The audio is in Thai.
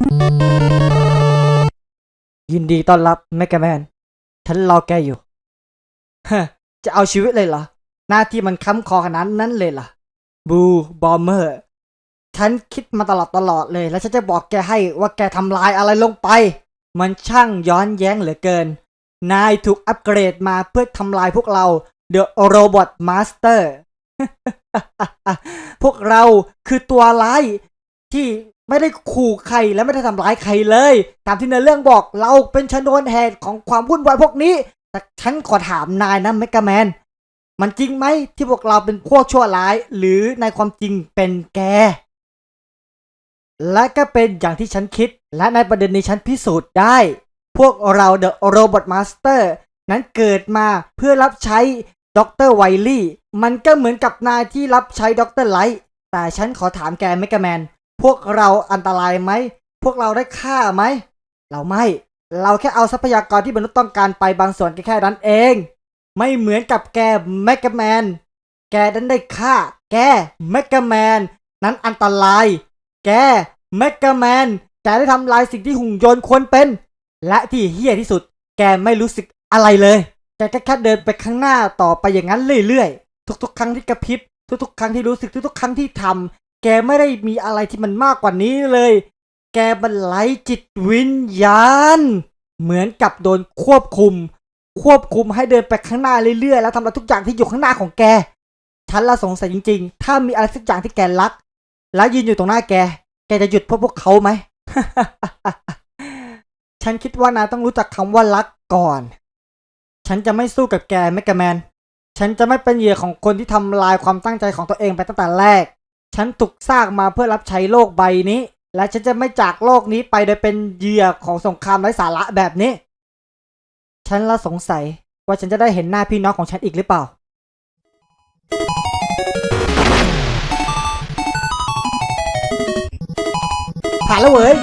ยินดีต้อนรับแมกแมน ฉันรอแกอยู่ ฮะ จะเอาชีวิตเลยเหรอ หน้าที่มันค้ำคอขนาดนั้นเลยเหรอ บูบอมเมอร์ ฉันคิดมาตลอดตลอดเลย แล้วฉันจะบอกแกให้ว่าแกทำลายอะไรลงไป มันช่างย้อนแย้งเหลือเกิน นายถูกอัปเกรดมาเพื่อทำลายพวกเรา The Robot Master พวกเราคือตัวร้ายที่ ไม่ได้ขู่ใครและไม่ได้ทำร้ายใครเลย ตามที่ในเรื่องบอกเราเป็นชนวนเหตุของความวุ่นวายพวกนี้ แต่ฉันขอถามนายนะเมกาแมน มันจริงไหมที่พวกเราเป็นพวกชั่วร้าย หรือในความจริงเป็นแก และก็เป็นอย่างที่ฉันคิด และในประเด็นนี้ฉันพิสูจน์ได้ พวกเรา The Robot Master นั้นเกิดมาเพื่อรับใช้ด็อกเตอร์ไวลี่ มันก็เหมือนกับนายที่รับใช้ด็อกเตอร์ไลท์แต่ฉันขอถามแกเมกาแมน พวกเราอันตรายไหม พวกเราได้ฆ่าไหม เราไม่ เราแค่เอาทรัพยากรที่มนุษย์ต้องการไปบางส่วนแค่นั้นเอง ไม่เหมือนกับแกเมกกาแมน แกนั้นได้ฆ่า แกเมกกาแมน นั้นอันตราย แกเมกกาแมน แกได้ทำลายสิ่งที่หุ่นยนต์ควรเป็น และที่เฮี้ยที่สุด แกไม่รู้สึกอะไรเลย แกแค่แค่เดินไปข้างหน้าต่อไปอย่างนั้นเรื่อยๆ ทุกๆ ครั้งที่กระพริบทุกๆ ครั้งที่รู้สึกทุกๆ ครั้งที่ทำ แกไม่ได้มีอะไรที่มันมากกว่านี้เลย แกมันไร้จิตวิญญาณ เหมือนกับโดนควบคุม ควบคุมให้เดินไปข้างหน้าเรื่อยๆ แล้วทำอะไรทุกอย่างที่อยู่ข้างหน้าของแก ฉันละสงสัยจริงๆ ถ้ามีอะไรสักอย่างที่แกรัก และยืนอยู่ตรงหน้าแก แกจะหยุดพวกพวกเขาไหม ฉันคิดว่านายต้องรู้จักคำว่ารักก่อน ฉันจะไม่สู้กับแกแมกกแมน ฉันจะไม่เป็นเหยื่อของคนที่ทำลายความตั้งใจของตัวเองไปตั้งแต่แรก ฉันถูกสร้างมาเพื่อรับใช้โลกใบนี้ และฉันจะไม่จากโลกนี้ไปโดยเป็นเหยื่อของสงครามไร้สาระแบบนี้ ฉันละสงสัยว่าฉันจะได้เห็นหน้าพี่น้องของฉันอีกหรือเปล่า ผ่านแล้วเว้ย